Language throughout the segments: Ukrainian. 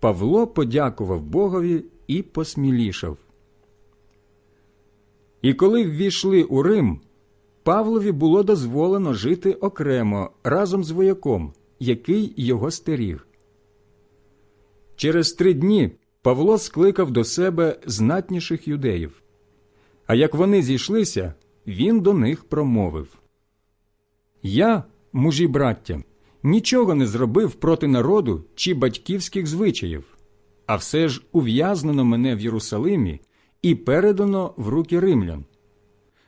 Павло подякував Богові і посмілішав. І коли ввійшли у Рим, Павлові було дозволено жити окремо разом з вояком, який його стеріг. Через три дні Павло скликав до себе знатніших юдеїв. А як вони зійшлися, він до них промовив Я, мужі браття, нічого не зробив проти народу чи батьківських звичаїв, а все ж ув'язнено мене в Єрусалимі і передано в руки римлян.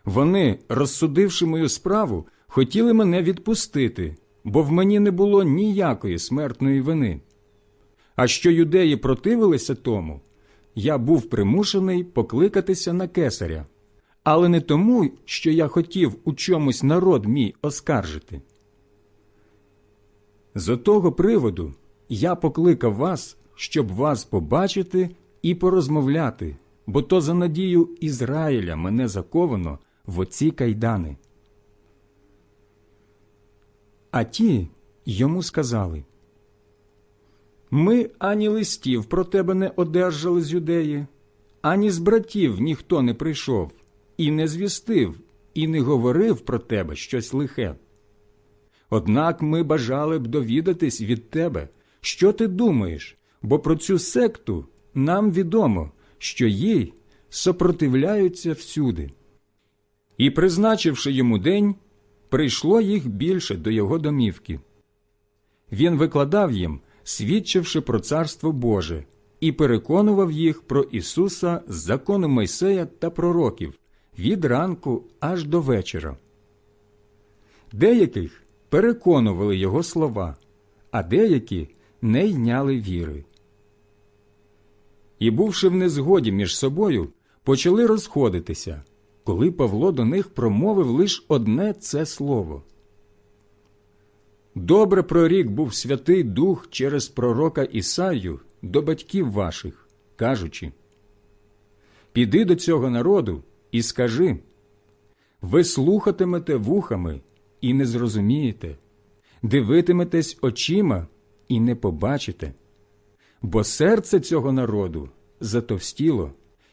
Вони, розсудивши мою справу, хотіли мене відпустити, бо в мені не було ніякої смертної вини. А що юдеї противилися тому, я був примушений покликатися на кесаря, але не тому, що я хотів у чомусь народ мій оскаржити. З отого приводу я покликав вас, щоб вас побачити і порозмовляти, бо то за надію Ізраїля мене заковано в оці кайдани. А ті йому сказали Ми ані листів про тебе не одержали з юдеї, ані з братів ніхто не прийшов, і не звістив, і не говорив про тебе щось лихе. Однак ми бажали б довідатись від тебе, що ти думаєш, бо про цю секту нам відомо, що їй сопротивляються всюди. І, призначивши йому день, прийшло їх більше до його домівки. Він викладав їм, свідчивши про царство Боже, і переконував їх про Ісуса з закону Мойсея та пророків від ранку аж до вечора. Деяких переконували його слова, а деякі не йняли віри. І, бувши в незгоді між собою, почали розходитися, коли Павло до них промовив лише одне це слово. Добре прорік був Святий Дух через пророка Ісаю до батьків ваших, кажучи Піди до цього народу і скажи ви слухатимете вухами і не зрозумієте, дивитиметесь очима і не побачите, бо серце цього народу затовстіло,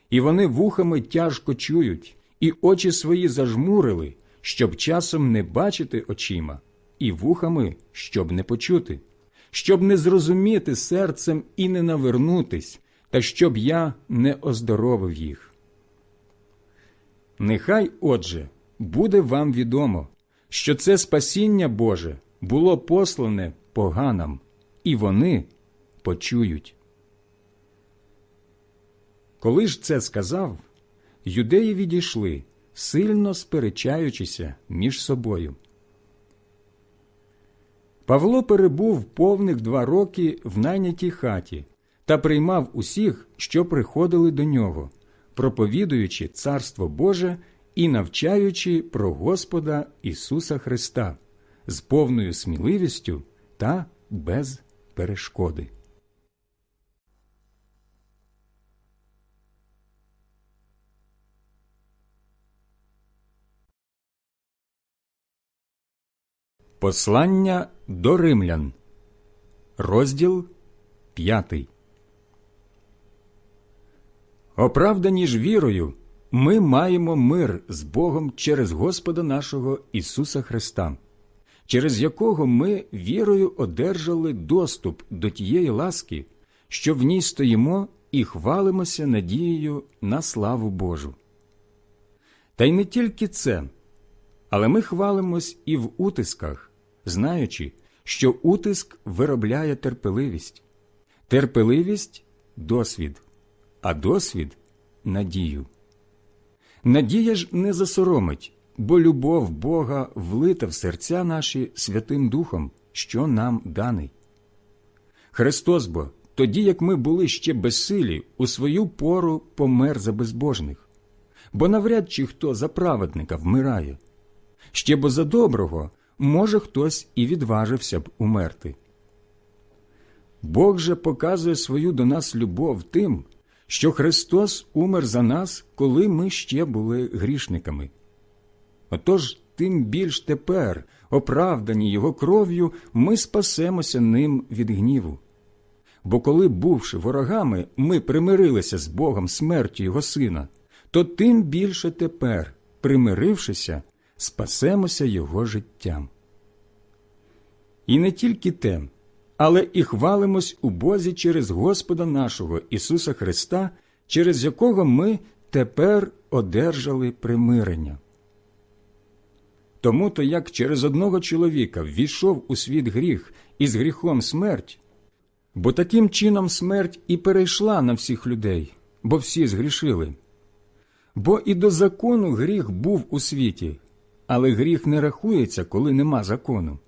і вони вухами тяжко чують, і очі свої зажмурили, щоб часом не бачити очима, і вухами, щоб не почути, щоб не зрозуміти серцем і не навернутись, та щоб я не оздоровив їх. Нехай, отже, буде вам відомо, що це спасіння Боже було послане поганам, і вони почують. Коли ж це сказав, юдеї відійшли, сильно сперечаючися між собою. Павло перебув повних два роки в найнятій хаті та приймав усіх, що приходили до нього, проповідуючи Царство Боже і навчаючи про Господа Ісуса Христа з повною сміливістю та без перешкоди. Послання до римлян, розділ п'ятий. Оправдані ж вірою, ми маємо мир з Богом через Господа нашого Ісуса Христа, через якого ми вірою одержали доступ до тієї ласки, що в ній стоїмо і хвалимося надією на славу Божу. Та й не тільки це, але ми хвалимось і в утисках, знаючи, що утиск виробляє терпеливість, терпеливість досвід, а досвід надію. Надія ж не засоромить, бо любов Бога влита в серця наші Святим Духом, що нам даний. Христос бо, тоді як ми були ще безсилі, у свою пору помер за безбожних, бо навряд чи хто за праведника вмирає. Ще бо за доброго може хтось і відважився б умерти. Бог же показує свою до нас любов тим, що Христос умер за нас, коли ми ще були грішниками. Отож, тим більш тепер, оправдані Його кров'ю, ми спасемося ним від гніву. Бо коли, бувши ворогами, ми примирилися з Богом смертю Його Сина, то тим більше тепер, примирившися, спасемося Його життям. І не тільки те, але і хвалимось у Бозі через Господа нашого Ісуса Христа, через якого ми тепер одержали примирення. Тому то як через одного чоловіка ввійшов у світ гріх і з гріхом смерть, бо таким чином смерть і перейшла на всіх людей, бо всі згрішили. Бо і до закону гріх був у світі, але гріх не рахується, коли нема закону.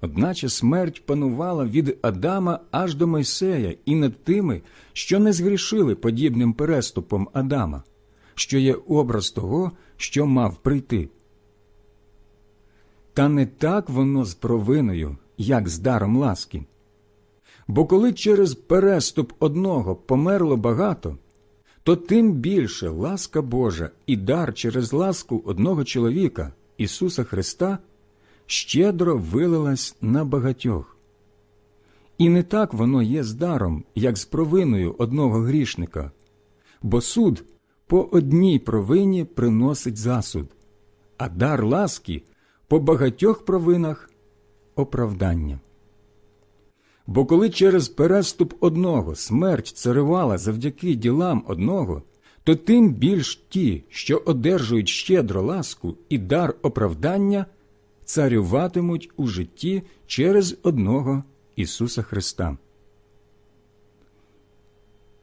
Одначе смерть панувала від Адама аж до Мойсея і над тими, що не згрішили подібним переступом Адама, що є образ того, що мав прийти. Та не так воно з провиною, як з даром ласки. Бо коли через переступ одного померло багато, то тим більше ласка Божа і дар через ласку одного чоловіка, Ісуса Христа, щедро вилилась на багатьох. І не так воно є з даром, як з провиною одного грішника, бо суд по одній провині приносить засуд, а дар ласки по багатьох провинах оправдання. Бо коли через переступ одного смерть царювала завдяки ділам одного, то тим більш ті, що одержують щедро ласку і дар оправдання, царюватимуть у житті через одного Ісуса Христа.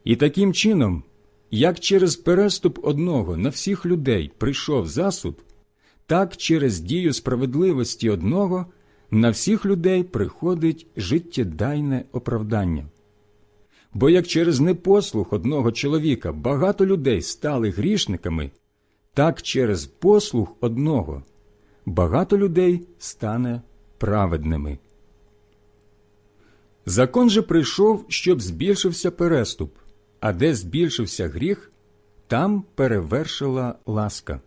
І таким чином, як через переступ одного на всіх людей прийшов засуд, так через дію справедливості одного на всіх людей приходить життєдайне оправдання. Бо як через непослух одного чоловіка багато людей стали грішниками, так через послух одного багато людей стане праведними. Закон же прийшов, щоб збільшився переступ, а де збільшився гріх, там перевершила ласка.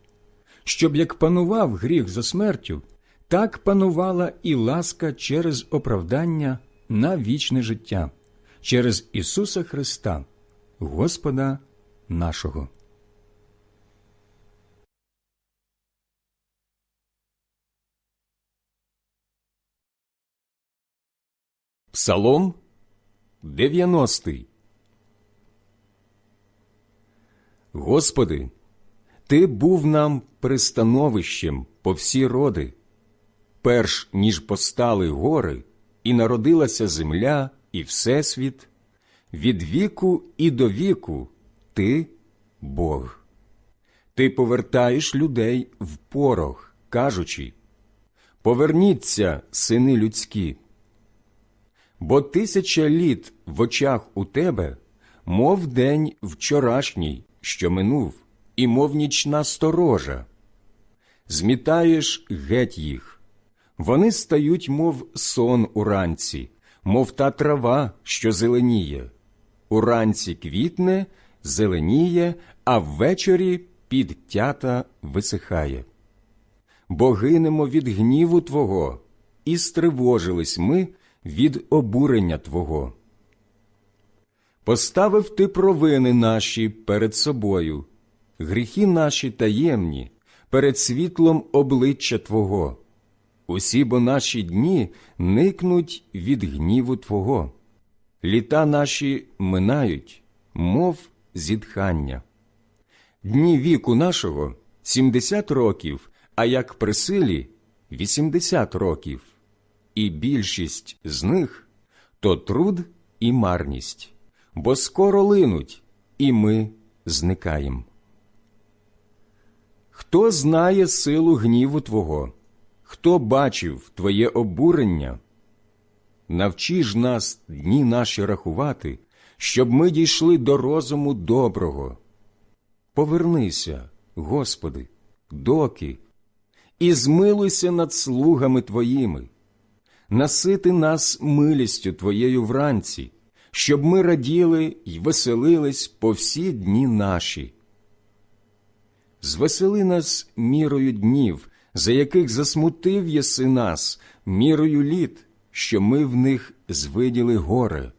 Щоб як панував гріх за смертю, так панувала і ласка через оправдання на вічне життя, через Ісуса Христа, Господа нашого. Псалом 90 Господи, Ти був нам пристановищем по всі роди, перш ніж постали гори, і народилася земля і всесвіт, від віку і до віку Ти Бог. Ти повертаєш людей в порох, кажучи Поверніться, сини людські. Бо тисяча літ в очах у тебе, мов день вчорашній, що минув, і мов нічна сторожа. Змітаєш геть їх. Вони стають, мов сон уранці, мов та трава, що зеленіє. Уранці квітне, зеленіє, а ввечері підтята висихає. Бо гинемо від гніву Твого, і стривожились ми від обурення Твого. Поставив ти провини наші перед собою, гріхи наші таємні, перед світлом обличчя Твого. Усі бо наші дні никнуть від гніву Твого, літа наші минають, мов зітхання. Дні віку нашого сімдесят років, а як при силі вісімдесят років, і більшість з них то труд і марність, бо скоро линуть, і ми зникаємо. Хто знає силу гніву Твого? Хто бачив Твоє обурення? Навчи ж нас дні наші рахувати, щоб ми дійшли до розуму доброго. Повернися, Господи, доки, і змилуйся над слугами Твоїми, насити нас милістю Твоєю вранці, щоб ми раділи й веселились по всі дні наші. Звесели нас мірою днів, за яких засмутив єси нас, мірою літ, що ми в них звиділи горе.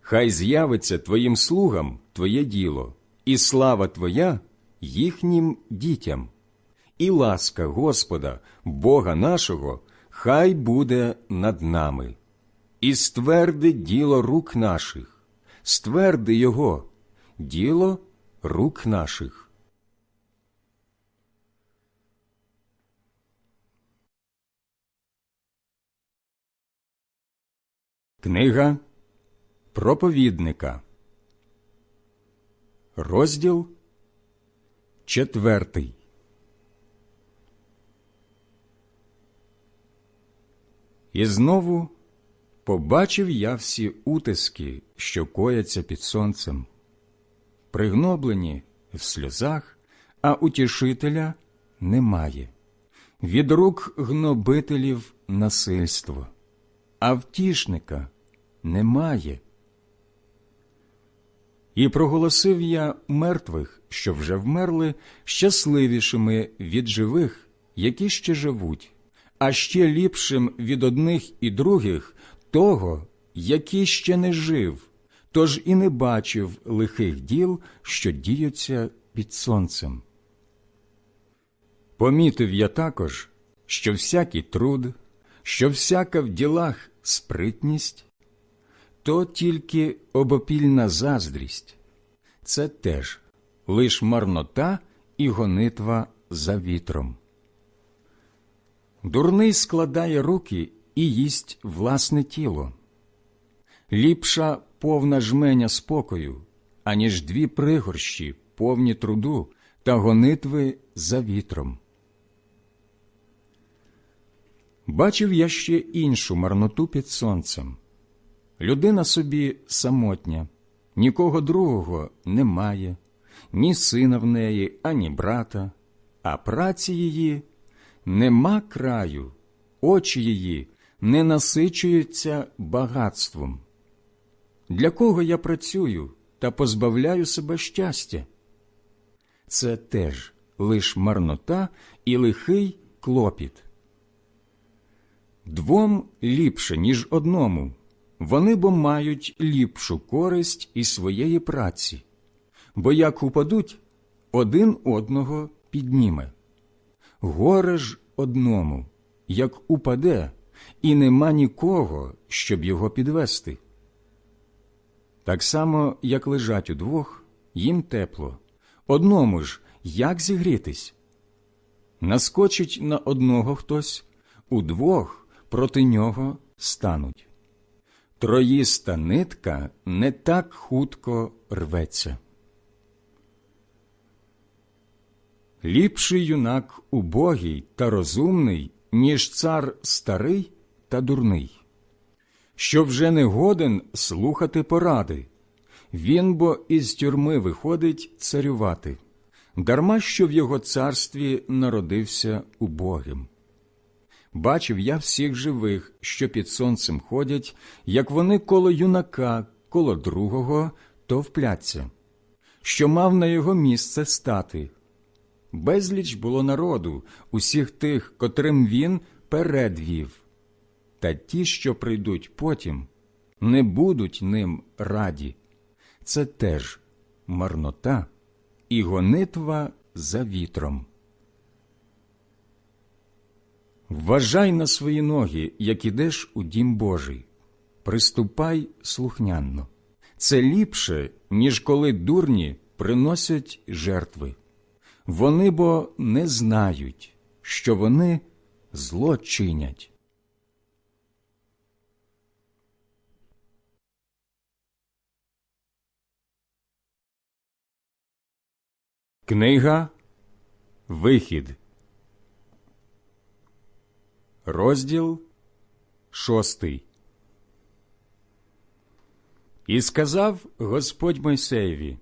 Хай з'явиться Твоїм слугам Твоє діло, і слава Твоя їхнім дітям, і ласка Господа, Бога нашого, хай буде над нами, і стверди діло рук наших, стверди Його, діло рук наших. Книга проповідника, розділ четвертий. І знову побачив я всі утиски, що кояться під сонцем, пригноблені в сльозах, а утішителя немає, від рук гнобителів насильство а втішника немає. І проголосив я мертвих, що вже вмерли, щасливішими від живих, які ще живуть, а ще ліпшим від одних і других того, який ще не жив, тож і не бачив лихих діл, що діються під сонцем. Помітив я також, що всякий труд, що всяка в ділах спритність, то тільки обопільна заздрість, це теж лиш марнота і гонитва за вітром. Дурний складає руки і їсть власне тіло. Ліпша повна жменя спокою, аніж дві пригорщі, повні труду та гонитви за вітром. Бачив я ще іншу марноту під сонцем. Людина собі самотня, нікого другого немає, ні сина в неї, ані брата, а праці її нема краю, очі її не насичуються багатством. Для кого я працюю та позбавляю себе щастя? Це теж лиш марнота і лихий клопіт. Двом ліпше, ніж одному, вони бо мають ліпшу користь із своєї праці, бо як упадуть, один одного підніме. Горе ж одному, як упаде, і нема нікого, щоб його підвести. Так само, як лежать удвох, їм тепло, одному ж як зігрітись? Наскочить на одного хтось, удвох проти нього стануть. Троїста нитка не так хутко рветься. Ліпший юнак убогий та розумний, ніж цар старий та дурний, що вже не годен слухати поради, він бо із тюрми виходить царювати, дарма що в його царстві народився убогим. Бачив я всіх живих, що під сонцем ходять, як вони коло юнака, коло другого товпляться, що мав на його місце стати. Безліч було народу, усіх тих, котрим він передвів. Та ті, що прийдуть потім, не будуть ним раді. Це теж марнота і гонитва за вітром. Вважай на свої ноги, як ідеш у дім Божий, приступай слухнянно. Це ліпше, ніж коли дурні приносять жертви. Вони бо не знають, що вони зло чинять. Книга Вихід, розділ шостий. І сказав Господь Мойсеєві: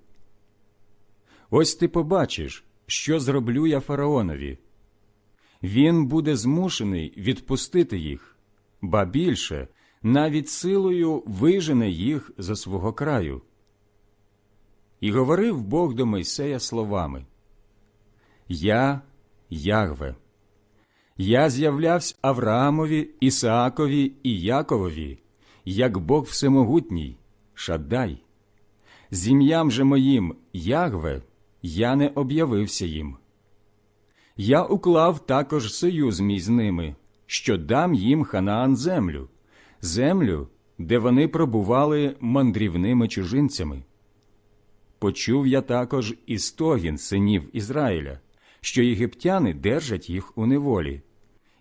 Ось ти побачиш, що зроблю я фараонові. Він буде змушений відпустити їх, ба більше навіть силою вижене їх за свого краю. І говорив Бог до Мойсея словами: Я Ягве, я з'являвся Авраамові, Ісаакові і Яковові, як Бог Всемогутній, Шаддай. З ім'ям же моїм Ягве я не об'явився їм. Я уклав також союз мій з ними, що дам їм Ханаан землю, землю, де вони пробували мандрівними чужинцями. Почув я також і стогін синів Ізраїля, що єгиптяни держать їх у неволі,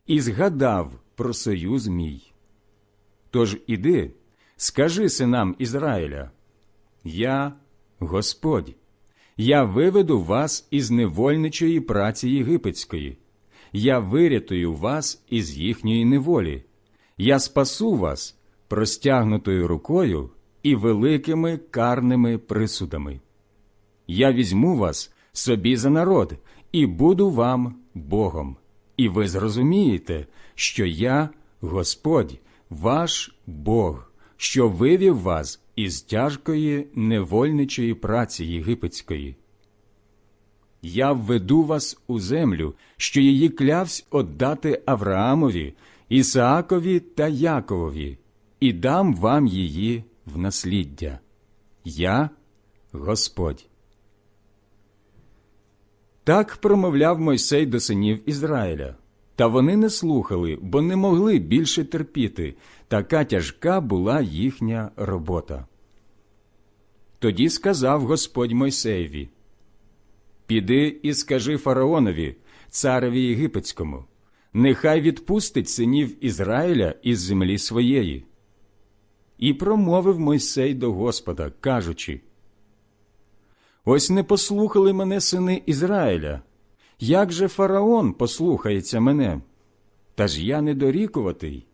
і згадав про союз мій. Тож іди, скажи синам Ізраїля: Я Господь, я виведу вас із невольничої праці єгипетської, я вирятую вас із їхньої неволі, я спасу вас простягнутою рукою і великими карними присудами. Я візьму вас собі за народ і буду вам Богом, і ви зрозумієте, що я Господь, ваш Бог, що вивів вас із тяжкої невольничої праці єгипетської. Я введу вас у землю, що її клявсь отдати Авраамові, Ісаакові та Яковові, і дам вам її в насліддя. Я Господь. Так промовляв Мойсей до синів Ізраїля. Та вони не слухали, бо не могли більше терпіти, така тяжка була їхня робота. Тоді сказав Господь Мойсеєві Піди і скажи фараонові, цареві єгипетському, нехай відпустить синів Ізраїля із землі своєї. І промовив Мойсей до Господа, кажучи Ось не послухали мене сини Ізраїля. Як же фараон послухається мене? Та ж я недорікуватий.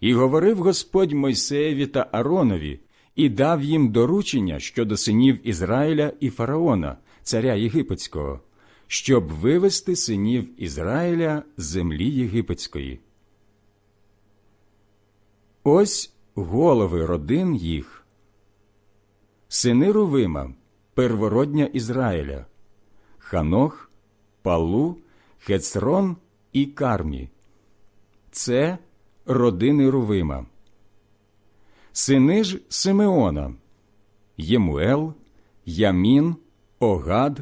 І говорив Господь Мойсеєві та Аронові, і дав їм доручення щодо синів Ізраїля і фараона, царя єгипетського, щоб вивести синів Ізраїля з землі єгипетської. Ось голови родин їх. Сини Рувима, первородня Ізраїля, Ханох, Палу, Хецрон і Кармі. Це родини Рувима. Сини ж Симеона, Ємуел, Ямін, Огад,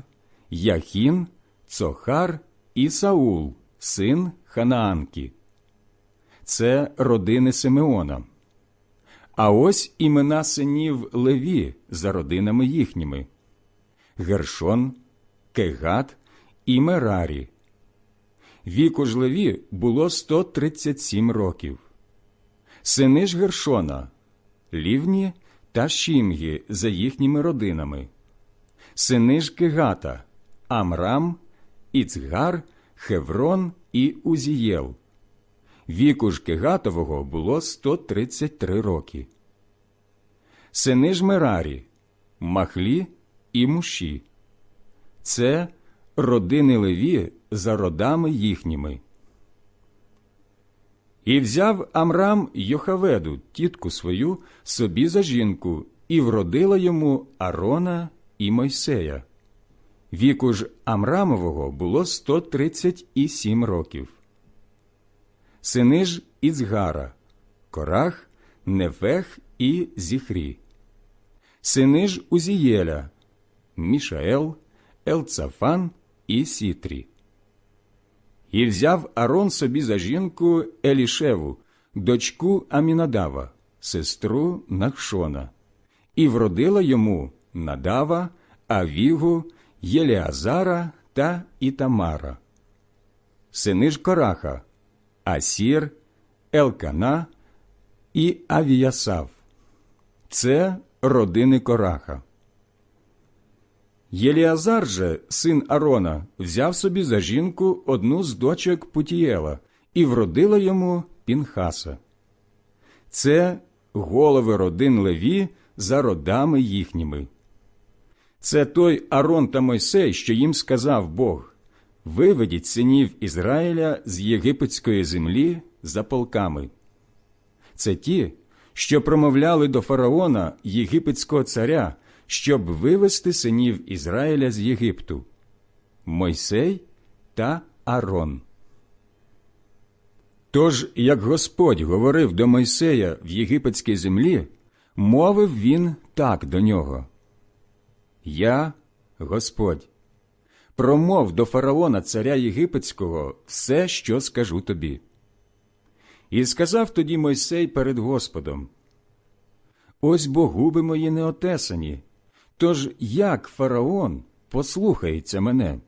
Яхін, Цохар і Саул, син Ханаанки. Це родини Симеона. А ось імена синів Леві за родинами їхніми: Гершон, Кегат і Мерарі. Віку ж Леві було 137 років. Сини ж Гершона, Лівні та Шімгі за їхніми родинами. Сини ж Кегата, Амрам, Іцгар, Хеврон і Узієл. Віку ж Кегатового було 133 роки. Сини ж Мерарі, Махлі і Муші. Це родини Леві за родами їхніми. І взяв Амрам Йохаведу, тітку свою, собі за жінку, і вродила йому Арона і Мойсея. Віку ж Амрамового було 137 років. Сини ж Іцгара, Корах, Нефех і Зіхрі. Сини ж Узієля, Мішаел, Елцафан і Сітрі. І взяв Арон собі за жінку Елішеву, дочку Амінадава, сестру Нахшона, і вродила йому Надава, Авігу, Єліазара та Ітамара. Сини ж Кораха, Асір, Елкана і Авіясав. Це родини Кораха. Єліазар же, син Арона, взяв собі за жінку одну з дочок Путієла і вродила йому Пінхаса. Це голови родин Леві за родами їхніми. Це той Арон та Мойсей, що їм сказав Бог Виведіть синів Ізраїля з єгипетської землі за полками. Це ті, що промовляли до фараона єгипетського царя, щоб вивести синів Ізраїля з Єгипту Мойсей та Арон. Тож, як Господь говорив до Мойсея в єгипетській землі, мовив він так до нього. Я, Господь, промов до фараона царя єгипетського все, що скажу тобі. І сказав тоді Мойсей перед Господом: Ось бо губи мої неотесані, тож як фараон послухається мене?